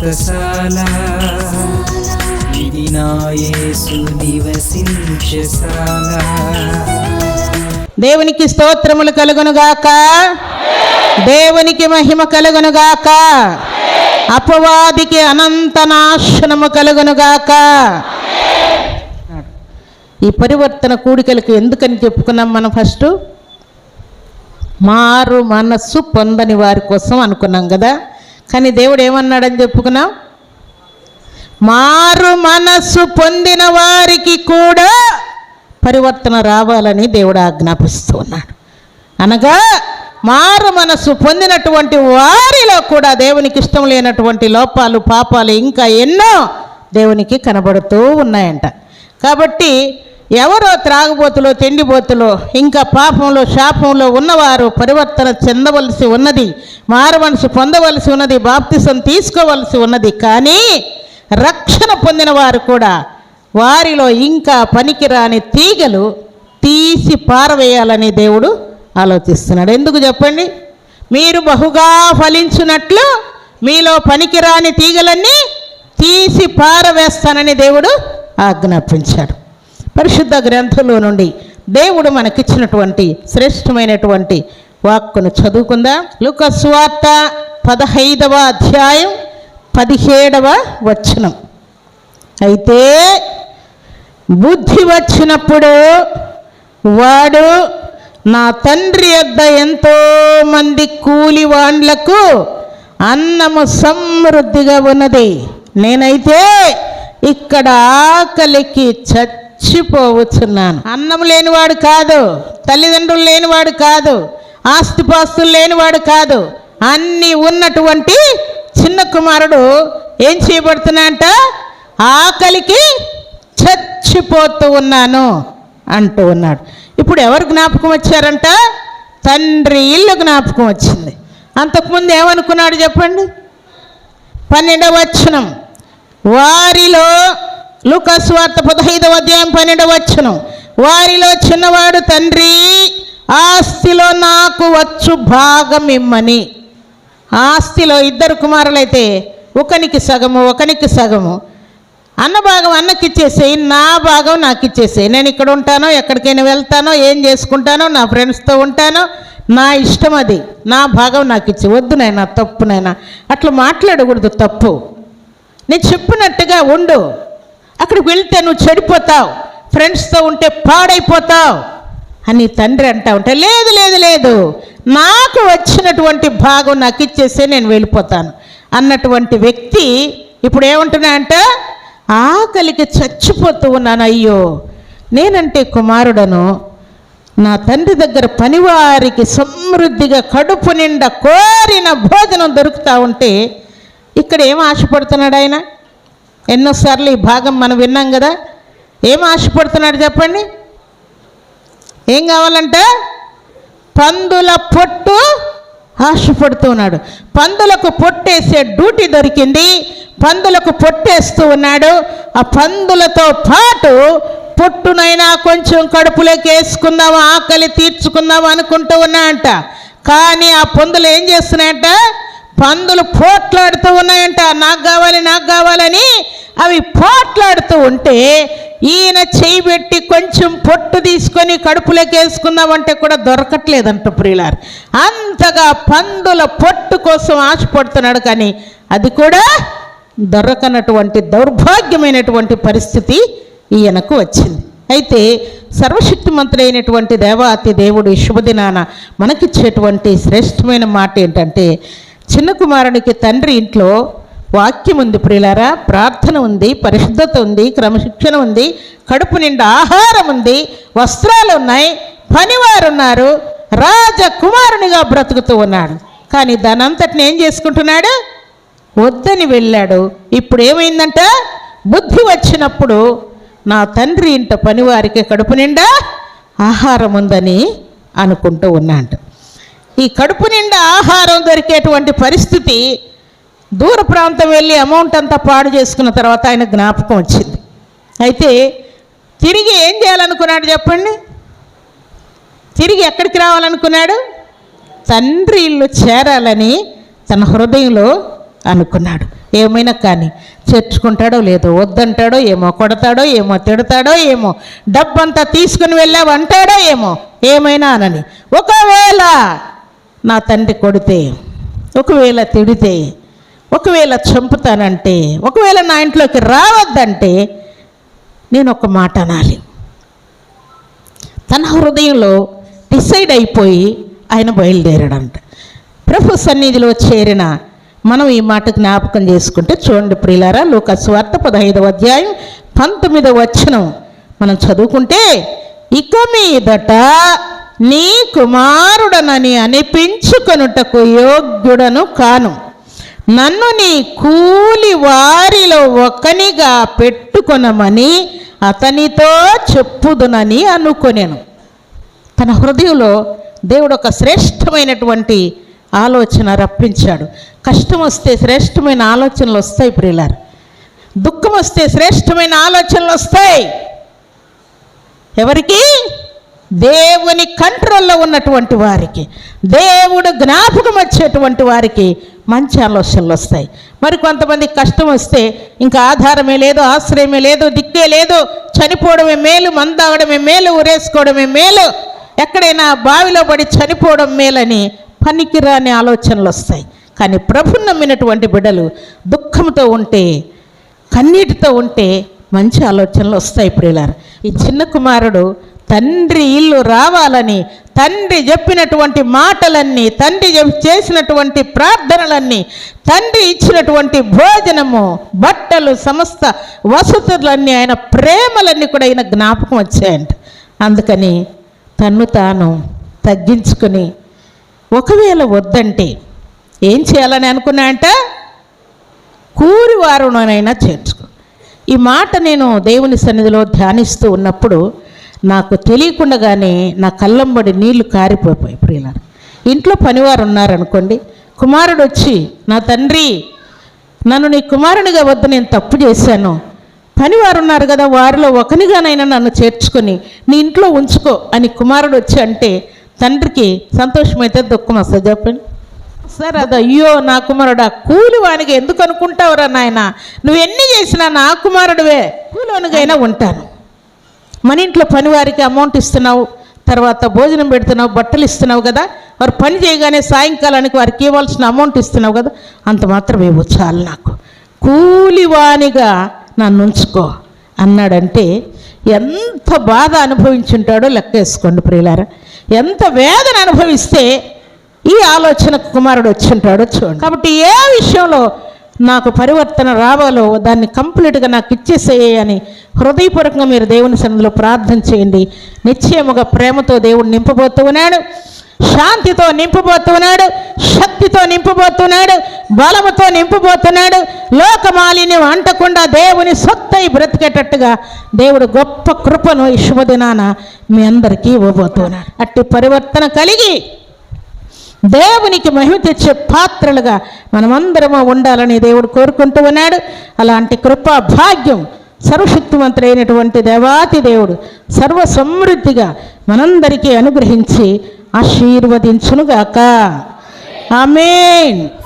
వ్రతశాల ఇది నివసించశాల దేవునికి స్తోత్రములు కలుగునుగాక దేవునికి మహిమ కలుగునుగాక అపవాదికి అనంత నాశనము కలుగునుగాక ఈ పరివర్తన కూడికలకు ఎందుకని చెప్పుకున్నాం మనం ఫస్ట్? మారు మనస్సు పొందని వారి కోసం అనుకున్నాం కదా. కానీ దేవుడు ఏమన్నాడని చెప్పుకున్నాం? మారు మనస్సు పొందిన వారికి కూడా పరివర్తన రావాలని దేవుడు ఆజ్ఞాపిస్తూ ఉన్నాడు. అనగా మారు మనస్సు పొందినటువంటి వారిలో కూడా దేవునికి ఇష్టం లేనటువంటి లోపాలు పాపాలు ఇంకా ఎన్నో దేవునికి కనబడుతూ ఉన్నాయంట. కాబట్టి ఎవరో త్రాగుబోతులో తిండిబోతులో ఇంకా పాపంలో శాపంలో ఉన్నవారు పరివర్తన చెందవలసి ఉన్నది మారమనసు పొందవలసి ఉన్నది బాప్తిసం తీసుకోవలసి ఉన్నది. కానీ రక్షణ పొందిన వారు కూడా వారిలో ఇంకా పనికిరాని తీగలు తీసి పారవేయాలని దేవుడు ఆలోచిస్తున్నాడు. ఎందుకు చెప్పండి? మీరు బహుగా ఫలించినట్లు మీలో పనికిరాని తీగలన్నీ తీసి పారవేస్తానని దేవుడు ఆజ్ఞాపించాడు. పరిశుద్ధ గ్రంథంలో నుండి దేవుడు మనకిచ్చినటువంటి శ్రేష్టమైనటువంటి వాక్కును చదువుకుందాం. లుక స్వార్త పదహైదవ అధ్యాయం పదిహేడవ వచనం. అయితే బుద్ధి వచ్చినప్పుడు వాడు నా తండ్రి యొద్ద ఎంతో మంది కూలివాండ్లకు అన్నము సమృద్ధిగా ఉన్నది. నేనైతే ఇక్కడ ఆకలికి చచ్చిపోవచ్చున్నాను అన్నం లేనివాడు కాదు తల్లిదండ్రులు లేనివాడు కాదు ఆస్తిపాస్తులు లేనివాడు కాదు అన్నీ ఉన్నటువంటి చిన్న కుమారుడు ఏం చేయబడుతున్నాంట ఆకలికి చచ్చిపోతూ ఉన్నాను అంటూ ఉన్నాడు. ఇప్పుడు ఎవరు జ్ఞాపకం వచ్చారంట? తండ్రి ఇల్లు జ్ఞాపకం వచ్చింది. అంతకుముందు ఏమనుకున్నాడు చెప్పండి? పన్నెండవ వచనం. వారిలో లుకస్వార్త పదహైదవ అధ్యాయం పన్నెండవ వారిలో చిన్నవాడు తండ్రి ఆస్తిలో నాకు వచ్చు భాగం ఇమ్మని ఆస్తిలో ఇద్దరు కుమారులైతే ఒకనికి సగము ఒకనికి సగము. అన్న భాగం అన్నకి ఇచ్చేసేయి నా భాగం నాకు ఇచ్చేసేయి నేను ఇక్కడ ఉంటానో ఎక్కడికైనా వెళ్తానో ఏం చేసుకుంటానో నా ఫ్రెండ్స్తో ఉంటానో నా ఇష్టం అది. నా భాగం నాకు ఇచ్చి వద్దు తప్పునైనా తప్పు అట్లా మాట్లాడకూడదు తప్పు. నేను చెప్పినట్టుగా ఉండు. అక్కడికి వెళ్తే నువ్వు చెడిపోతావు. ఫ్రెండ్స్తో ఉంటే పాడైపోతావు. అని తండ్రి అంటా ఉంటే లేదు లేదు లేదు. నాకు వచ్చినటువంటి భాగం నాకు ఇచ్చేస్తే నేను వెళ్ళిపోతాను. అన్నటువంటి వ్యక్తి ఇప్పుడు ఏమంటున్నా అంటే ఆకలికి చచ్చిపోతూ ఉన్నాను అయ్యో. నేనంటే కుమారుడను. నా తండ్రి దగ్గర పనివారికి సమృద్ధిగా కడుపు నిండా కోరిన భోజనం దొరుకుతూ ఉంటే ఇక్కడ ఏం ఆశపడుతున్నాడు ఆయన? ఎన్నోసార్లు ఈ భాగం మనం విన్నాం కదా? ఏం ఆశపడుతున్నాడు చెప్పండి? ఏం కావాలంటే పందుల పొట్టు ఆశపడుతూ ఉన్నాడు పందులకు పొట్టేసే డ్యూటీ దొరికింది. పందులకు పొట్టేస్తూ ఉన్నాడు. ఆ పందులతో పాటు పొట్టునైనా కొంచెం కడుపులోకి వేసుకుందాం ఆకలి తీర్చుకుందాం అనుకుంటూ ఉన్నాయంట కానీ ఆ పందులు ఏం చేస్తున్నాయంట? పందులు పోట్లాడుతూ ఉన్నాయంట. నాకు కావాలి నాకు కావాలని అవి పోట్లాడుతూ ఉంటే ఈయన చేయి పెట్టి కొంచెం పొట్టు తీసుకొని కడుపులోకి వేసుకుందామంటే కూడా దొరకట్లేదంట ప్రియులారు. అంతగా పందుల పొట్టు కోసం ఆశపడుతున్నాడు కానీ అది కూడా దొరకనటువంటి దౌర్భాగ్యమైనటువంటి పరిస్థితి ఈయనకు వచ్చింది. అయితే సర్వశక్తిమంతుడైనటువంటి దేవాతి దేవుడు శుభదినాన మనకిచ్చేటువంటి శ్రేష్టమైన మాట ఏంటంటే చిన్న కుమారునికి తండ్రి ఇంట్లో వాక్యం ఉంది ప్రియులారా ప్రార్థన ఉంది పరిశుద్ధత ఉంది క్రమశిక్షణ ఉంది కడుపు నిండా ఆహారం ఉంది వస్త్రాలు ఉన్నాయి పనివారు ఉన్నారు రాజకుమారునిగా బ్రతుకుతూ ఉన్నాడు. కానీ దానంతటిని ఏం చేసుకుంటున్నాడు? వద్దని వెళ్ళాడు. ఇప్పుడు ఏమైందంట బుద్ధి వచ్చినప్పుడు నా తండ్రి ఇంట పనివారికి కడుపు నిండా ఆహారం ఉందని అనుకుంటూ ఉన్నాడు. ఈ కడుపు నిండా ఆహారం దొరికేటువంటి పరిస్థితి దూర ప్రాంతం వెళ్ళి అమౌంట్ అంతా పాడు చేసుకున్న తర్వాత ఆయన జ్ఞాపకం వచ్చింది. అయితే తిరిగి ఏం చేయాలనుకున్నాడు చెప్పండి? తిరిగి ఎక్కడికి రావాలనుకున్నాడు? తండ్రి ఇల్లు చేరాలని తన హృదయంలో అనుకున్నాడు. ఏమైనా కానీ చేర్చుకుంటాడో లేదో వద్దంటాడో ఏమో కొడతాడో ఏమో తిడతాడో ఏమో డబ్బంతా తీసుకుని వెళ్ళావు అంటాడో ఏమో ఏమైనా అనని ఒకవేళ నా తండ్రి కొడితే ఒకవేళ తిడితే ఒకవేళ చంపుతానంటే ఒకవేళ నా ఇంట్లోకి రావద్దంటే నేను ఒక మాట అనాలి. తన హృదయంలో డిసైడ్ అయిపోయి ఆయన బయలుదేరాడంట. ప్రభు సన్నిధిలో చేరిన మనం ఈ మాట జ్ఞాపకం చేసుకుంటే చూడండి ప్రియులారా లోక స్వార్థ పదహైదవ అధ్యాయం పంతొమ్మిదవ వచనం మనం చదువుకుంటే ఇక మీదట నీ కుమారుడనని అనిపించుకొనుటకు యోగ్యుడను కాను. నన్ను నీ కూలి వారిలో ఒకనిగా పెట్టుకొనమని అతనితో చెప్పుదునని అనుకొనెను. తన హృదయంలో దేవుడు ఒక శ్రేష్టమైనటువంటి ఆలోచన రప్పించాడు. కష్టం వస్తే శ్రేష్టమైన ఆలోచనలు వస్తాయి ప్రియులారు. దుఃఖం వస్తే శ్రేష్టమైన ఆలోచనలు వస్తాయి. ఎవరికి దేవుని కంట్రోల్లో ఉన్నటువంటి వారికి దేవుడు జ్ఞాపకం వచ్చేటువంటి వారికి మంచి ఆలోచనలు వస్తాయి. మరి కొంతమంది కష్టం వస్తే ఇంకా ఆధారమే లేదు ఆశ్రయమే లేదు దిక్కే లేదు చనిపోవడమే మేలు మందావడమే మేలు ఉరేసుకోవడమే మేలు ఎక్కడైనా బావిలో పడి చనిపోవడం మేలని పనికిరాని ఆలోచనలు వస్తాయి. కానీ ప్రఫున్నమైనటువంటి నమ్మినటువంటి బిడ్డలు దుఃఖంతో ఉంటే కన్నీటితో ఉంటే మంచి ఆలోచనలు వస్తాయి ప్రియులారు. ఈ చిన్న కుమారుడు తండ్రి ఇల్లు రావాలని తండ్రి చెప్పినటువంటి మాటలన్నీ తండ్రి చేసినటువంటి ప్రార్థనలన్నీ తండ్రి ఇచ్చినటువంటి భోజనము బట్టలు సమస్త వసతులన్నీ ఆయన ప్రేమలన్నీ కూడా ఆయన జ్ఞాపకం వచ్చాయంట. అందుకని తన్ను తాను తగ్గించుకుని ఒకవేళ వద్దంటే ఏం చేయాలని అనుకున్నా అంట కూరి చేర్చుకో. ఈ మాట నేను దేవుని సన్నిధిలో ధ్యానిస్తూ ఉన్నప్పుడు నాకు తెలియకుండానే నా కళ్ళంబడి నీళ్ళు కారిపోయి ప్రియులారు. ఇంట్లో పనివారు ఉన్నారనుకోండి కుమారుడు వచ్చి నా తండ్రి నన్ను నీ కుమారునిగా వద్దు నేను తప్పు చేశాను. పనివారు ఉన్నారు కదా వారిలో ఒకనిగానైనా నన్ను చేర్చుకొని నీ ఇంట్లో ఉంచుకో అని కుమారుడు వచ్చి అంటే తండ్రికి సంతోషమైతే దుఃఖం వస్తుంది చెప్పండి. సార్ అది అయ్యో నా కుమారుడా కూలి వానికి ఎందుకు అనుకుంటావురా నాయన? నువ్వు ఎన్ని చేసినా నా కుమారుడువే కూలోనికైనా ఉంటాను. మన ఇంట్లో పనివారికి అమౌంట్ ఇస్తున్నావు తర్వాత భోజనం పెడుతున్నావు బట్టలు ఇస్తున్నావు కదా వారు పని చేయగానే సాయంకాలానికి వారికి ఇవ్వాల్సిన అమౌంట్ ఇస్తున్నావు కదా అంత మాత్రం ఇవ్వు చాలు నాకు. కూలివానిగా నన్ను ఉంచుకో అన్నాడంటే ఎంత బాధ అనుభవించుంటాడో లెక్క వేసుకోండి ప్రియులారా. ఎంత వేదన అనుభవిస్తే ఈ ఆలోచన కుమారుడు వచ్చింటాడో చూడండి. కాబట్టి ఏ విషయంలో నాకు పరివర్తన రావాలో దాన్ని కంప్లీట్గా నాకు ఇచ్చేసేయని హృదయపూర్వకంగా మీరు దేవుని సన్నిధిలో ప్రార్థన చేయండి. నిశ్చయముగా ప్రేమతో దేవుడు నింపబోతూ ఉన్నాడు. శాంతితో నింపబోతున్నాడు శక్తితో నింపబోతున్నాడు బలముతో నింపబోతున్నాడు లోకమాలిన్యం అంటకుండా దేవుని సొత్తై బ్రతికేటట్టుగా దేవుడు గొప్ప కృపను ఈ శుభదినాన మీ అందరికీ ఇవ్వబోతున్నాడు అట్టి పరివర్తన కలిగి దేవునికి మహిమ తెచ్చే పాత్రలుగా మనమందరము ఉండాలని దేవుడు కోరుకుంటూ ఉన్నాడు. అలాంటి కృపా భాగ్యం సర్వశక్తివంతుడైనటువంటి దేవాతి దేవుడు సర్వ సమృద్ధిగా మనందరికీ అనుగ్రహించి ఆశీర్వదించునుగాక. ఆమెన్.